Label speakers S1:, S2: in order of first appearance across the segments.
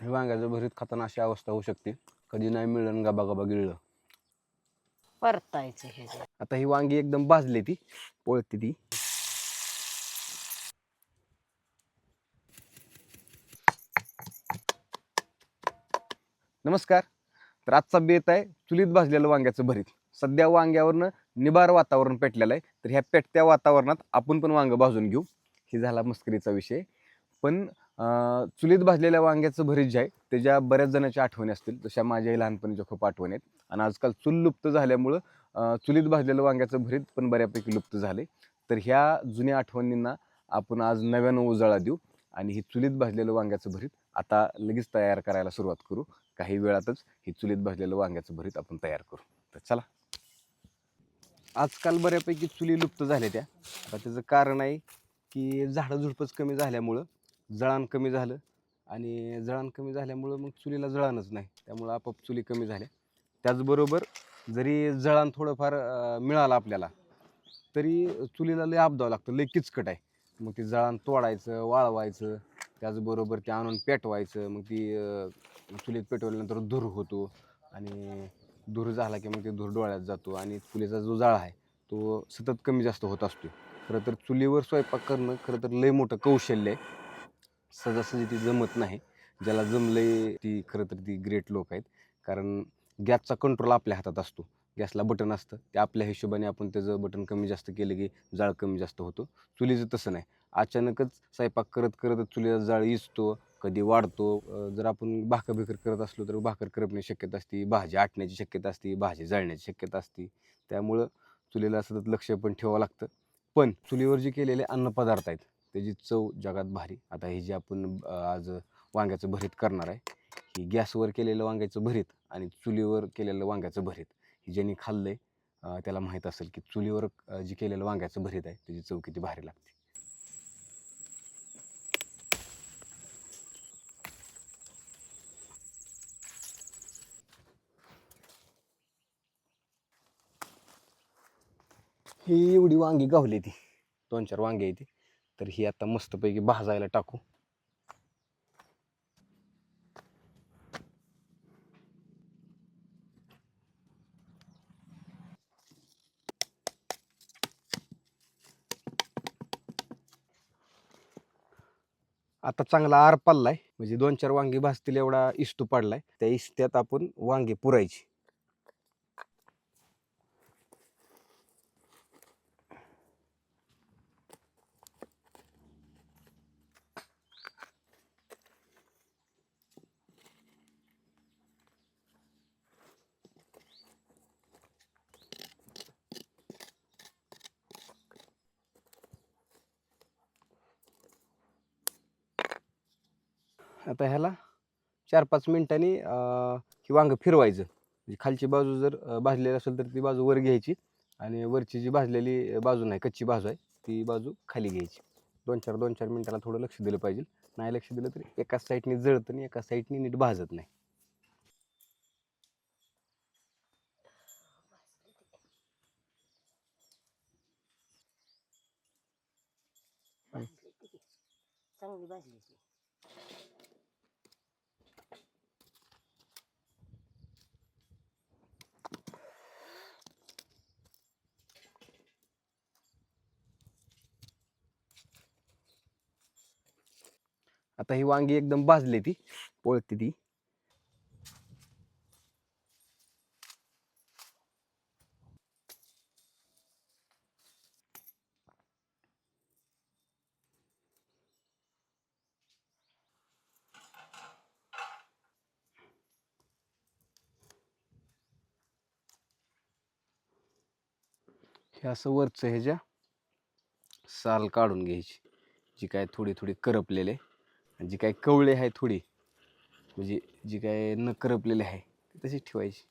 S1: हे वांग्याचं भरीत खाताना अशी अवस्था होऊ शकते. कधी नाही मिळलं गबा गबा गिळलं.
S2: परतायचं हे जे.
S1: आता ही वांगी एकदम भाजली ती पोळती ती. नमस्कार. तर आजचा बेत आहे चुलीत भाजलेलं वांग्याचं भरीत. सध्या वांग्यावरनं निबार वातावरण पेटलेलं आहे. तर ह्या पेटत्या वातावरणात आपण पण वांगं भाजून घेऊ. ही झाला मस्करीचा विषय. पण चुलीत भाजलेल्या वांग्याचं भरीत जे आहे त्याच्या बऱ्याच जणांच्या आठवणी असतील जशा माझ्याही लहानपणीच्या खूप आठवणी आहेत. आणि आजकाल चूल लुप्त झाल्यामुळं चुलीत भाजलेलं वांग्याचं भरीत पण बऱ्यापैकी लुप्त झाले तर ह्या जुन्या आठवणींना आपण आज नव्यानं उजाळा देऊ आणि ही चुलीत भाजलेलं वांग्याचं भरीत आता लगेच तयार करायला सुरुवात करू. काही वेळातच ही चुलीत भाजलेलं वांग्याचं भरीत आपण तयार करू. तर चला. आजकाल बऱ्यापैकी चुली लुप्त झाल्या त्या. आता त्याचं कारण आहे की झाडं झुडपच कमी झाल्यामुळं जळाण कमी झालं आणि जळाण कमी झाल्यामुळं मग चुलीला जळानच नाही. त्यामुळं आपोआप चुली कमी झाल्या. त्याचबरोबर जरी जळाण थोडंफार मिळालं आपल्याला तरी चुलीला लय आपदावं लागतं. लय किचकट आहे. मग ते जळाण तोडायचं वाळवायचं त्याचबरोबर ते आणून पेटवायचं मग ती चुलीत पेटवल्यानंतर धूर होतो आणि धूर झाला की मग ते धूर डोळ्यात जातो आणि चुलीचा जो जाळा आहे तो सतत कमी जास्त होत असतो. खरं तर चुलीवर स्वयंपाक करणं खरं तर लय मोठं कौशल्य आहे. सहजासहजी ती जमत नाही. ज्याला जमलंय ती खरं तर ती ग्रेट लोक आहेत. कारण गॅसचा कंट्रोल आपल्या हातात असतो. गॅसला बटन असतं. ते आपल्या हिशोबाने आपण त्याचं बटन कमी जास्त केलं की जाळ कमी जास्त होतो. चुलीचं तसं नाही. अचानकच स्वयंपाक करत करतच चुलीचा जाळ इजतो कधी वाढतो. जर आपण भाकर बिकर करत असलो तर भाकर करपण्याची शक्यता असते भाजी आटण्याची शक्यता असते भाजी जाळण्याची शक्यता असते. त्यामुळं चुलीला सतत लक्ष पण ठेवावं लागतं. पण चुलीवर जे केलेले अन्नपदार्थ आहेत त्याची चव जगात भारी. आता हे जे आपण आज वांग्याचं भरीत करणार आहे ही गॅसवर केलेलं वांग्याचं भरीत आणि चुलीवर केलेलं वांग्याचं भरीत हे ज्यांनी खाल्लं आहे त्याला माहीत असेल की चुलीवर जे केलेलं वांग्याचं भरीत आहे त्याची चव किती भारी लागते. ही एवढी वांगी गावली ती. दोन चार वांगी आहे ती. तर ही आता मस्तपैकी भाजायला टाकू. आता चांगला आर पडलाय. म्हणजे दोन चार वांगी भाजतील एवढा इस्तू पडलाय. त्या इस्त्यात आपण वांगी पुरायची. आता ह्याला चार पाच मिनटांनी ही वांगं फिरवायचं. म्हणजे खालची बाजू जर भाजलेली असेल तर ती बाजू वर घ्यायची आणि वरची जी भाजलेली बाजू नाही कच्ची बाजू आहे ती बाजू खाली घ्यायची. दोन चार दोन चार मिनटाला थोडं लक्ष दिलं पाहिजे. नाही लक्ष दिलं तर एका साईडने जळतं आणि एका साईडने नीट भाजत नाही.
S2: चांगली भाजली
S1: आता ही वांगी एकदम भाजली ती पोळते ती. हे असं वरचं ह्याच्या साल काढून घ्यायची जी काय थोडी थोडी करपलेले जी काय कवळे आहे थोडी म्हणजे जी काय न करपलेली आहे ती तशीच ठेवायची.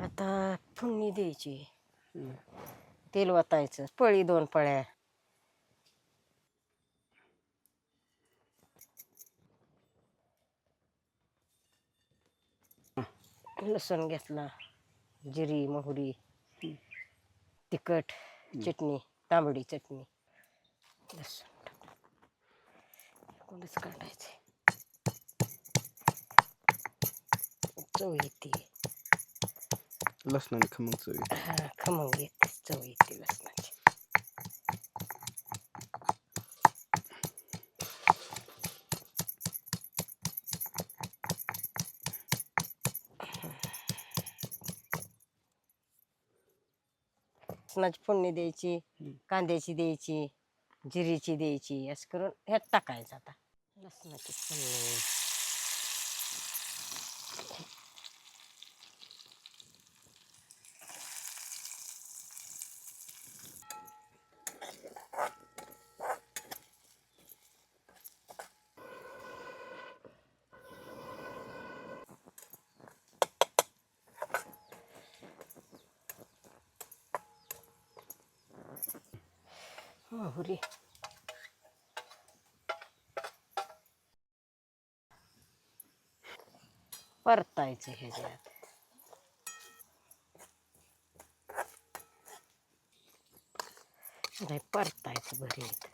S2: आता फोडणी द्यायची. तेल वतायचं पळी दोन पळ्या. लसूण घेतला जिरी मोहरी तिखट चटणी तांबडी चटणी लसूण टाकून. एकूणच काढायचे चव येते.
S1: लसणाने खमंग चवी
S2: हा, खमंग येते चव येते लसणाची लसणाची फोडणी द्यायची
S1: हम्म.
S2: कांद्याची द्यायची जिरीची द्यायची असं करून ह्यात टाकायचं आता लसणाची फोडणी मोहरी परतायचं ह्याच्यात नाही परतायचं भरीत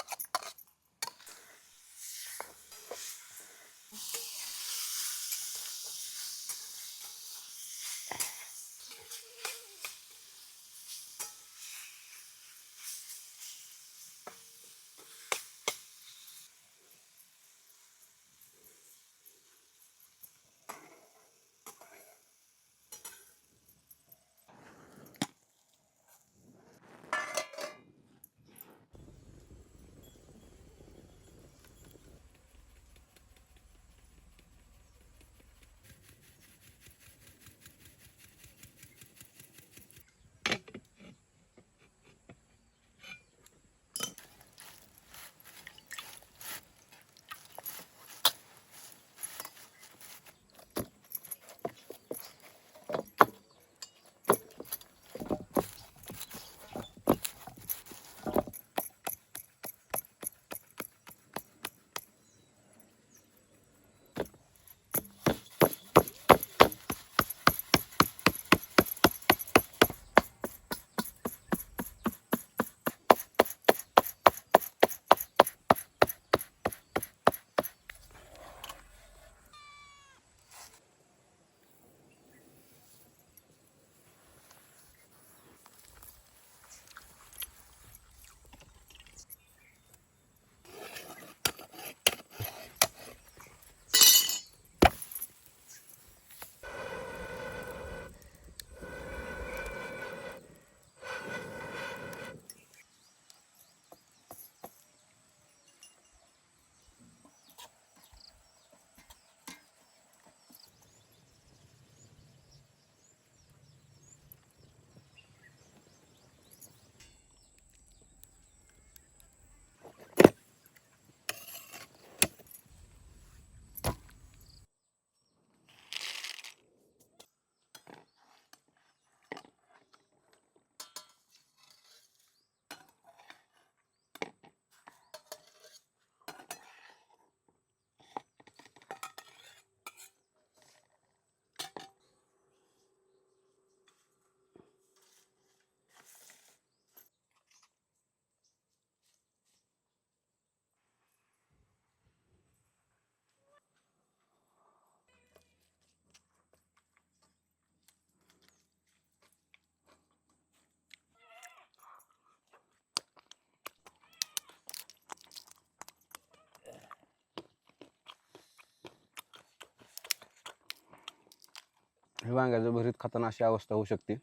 S1: वांग्याचं भरीत खाताना अशी अवस्था होऊ शकते.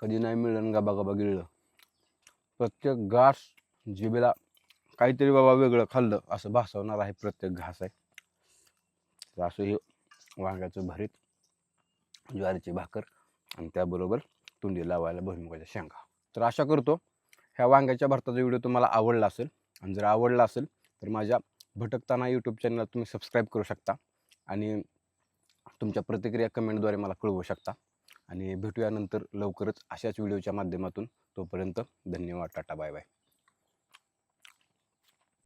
S1: कधी नाही मिळलं आणि गबा गबा गिळलं. प्रत्येक घास जिभेला काहीतरी बाबा वेगळं खाल्लं असं भासवणार आहे प्रत्येक घास आहे. तर असं हे वांग्याचं भरीत ज्वारीची भाकर आणि त्याबरोबर तुंडी लावायला भुईमुगाच्या शेंगा. तर आशा करतो ह्या वांग्याच्या भरताचा व्हिडिओ तुम्हाला आवडला असेल आणि जर आवडला असेल तर माझ्या भटकताना यूट्यूब चॅनलला तुम्ही सबस्क्राईब करू शकता. आणि तुमच्या प्रतिक्रिया कमेंटद्वारे मला कळवू शकता. आणि भेटूया नंतर लवकरच अशाच व्हिडिओच्या माध्यमातून. तोपर्यंत धन्यवाद टाटा बाय बाय.